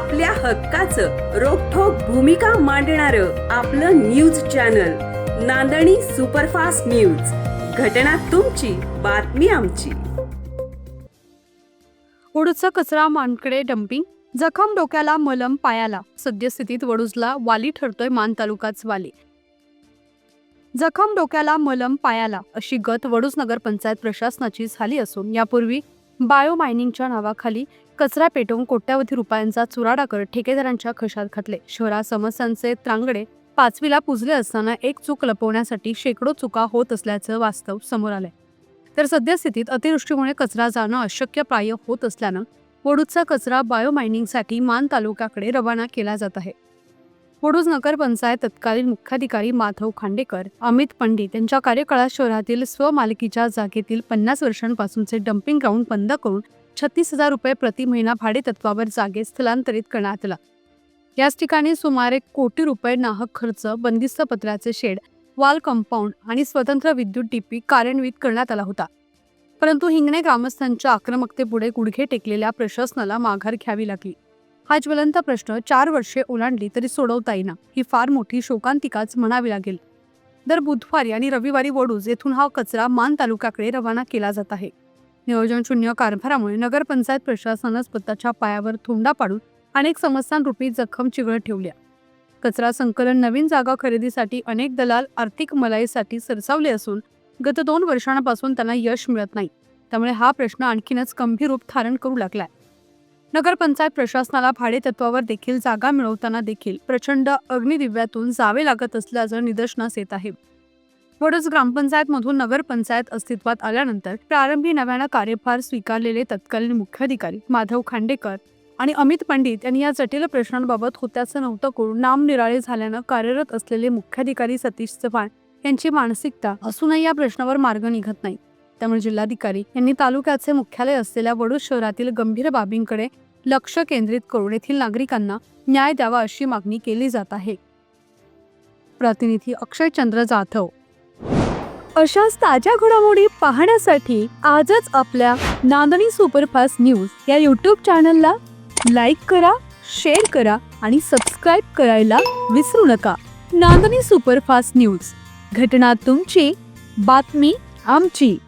आपल्या हक्काचं रोखोक भूमिका मांडणार आपलं news channel Nandani superfast news. घटना तुमची बातमी आमची. वडूजचा कचरा मानकडे डम्पिंग जखम डोक्याला मलम पायाला. सद्यस्थितीत वडूजला वाली ठरतोय मान तालुकाच वाली. जखम डोक्याला मलम पायाला अशी गत वडूज नगर पंचायत प्रशासनाची झाली असून यापूर्वी बायो मायनिंगच्या नावाखाली कचरा पेटवून कोट्यावधी रुपयांचा चुराडा करत ठेकेदारांच्या खशात घातले. शहरात समस्यांचे त्रांगडे पाचवीला पुजले असताना एक चूक लपवण्यासाठी शेकडो चुका होत असल्याचं वास्तव समोर आलंय. तर सद्यस्थितीत अतिवृष्टीमुळे कचरा जाणं अशक्य प्राय होत असल्यानं वडूदचा कचरा बायो मायनिंगसाठी मान तालुक्याकडे रवाना केला जात आहे. वडूज नगर पंचायत तत्कालीन मुख्याधिकारी माधव खांडेकर अमित पंडित यांच्या कार्यकाळात शहरातील स्वमालकीच्या जागेतील पन्नास वर्षांपासूनचे डम्पिंग ग्राउंड बंद करून छत्तीस हजार रुपये प्रति महिना भाडे तत्वावर जागे स्थलांतरित करण्यात आला. याच ठिकाणी सुमारे कोटी रुपये नाहक खर्च बंदिस्त पत्र्याचे शेड वाल कंपाऊंड आणि स्वतंत्र विद्युत डीपी कार्यान्वित करण्यात आला होता. परंतु हिंगणे ग्रामस्थांच्या आक्रमकतेपुढे गुडघे टेकलेल्या प्रशासनाला माघार घ्यावी लागली. हा ज्वलंत प्रश्न चार वर्षे ओलांडली तरी सोडवता येईना. ही फार मोठी शोकांतिकाच म्हणावी लागेल. दर बुधवारी आणि रविवारी वडूज येथून हा कचरा मान तालुक्याकडे रवाना केला जात आहे. नियोजन शून्य कारभारामुळे नगरपंचायत प्रशासनानं स्वतःच्या पायावर थोंडा पाडून अनेक समस्यांरूपी जखम चिघळत ठेवल्या. कचरा संकलन नवीन जागा खरेदीसाठी अनेक दलाल आर्थिक मलाईसाठी सरसावले असून गत दोन वर्षांपासून त्यांना यश मिळत नाही. त्यामुळे हा प्रश्न आणखीनच गंभीर रूप धारण करू लागलाय. नगरपंचायत प्रशासनाला भाडेतत्वावर देखील जागा मिळवताना देखील प्रचंड अग्निदिव्यातून जावे लागत असल्याचं निदर्शनास येत आहे. वडोज ग्रामपंचायतमधून नगरपंचायत अस्तित्वात आल्यानंतर प्रारंभी नव्यानं कार्यभार स्वीकारलेले तत्कालीन मुख्याधिकारी माधव खांडेकर आणि अमित पंडित यांनी या जटिल प्रश्नांबाबत होत्याचं नव्हतं करून नामनिराळे झाल्यानं कार्यरत असलेले मुख्याधिकारी सतीश चव्हाण यांची मानसिकता असूनही या प्रश्नावर मार्ग निघत नाही. त्यामुळे जिल्हाधिकारी यांनी तालुक्याचे मुख्यालय असलेल्या वडूज शहरातील गंभीर बाबींकडे लक्ष केंद्रित करून येथील नागरिकांना न्याय द्यावा अशी मागणी केली जात आहे. प्रतिनिधी अक्षय चंद्र जाधव. अशाच ताज्या घडामोडी पाहण्यासाठी आजच आपल्या नांदणी सुपरफास्ट न्यूज या यूट्यूब चॅनलला लाईक करा शेअर करा आणि सबस्क्राईब करायला विसरू नका. Nandani superfast news. घटना तुमची बातमी आमची.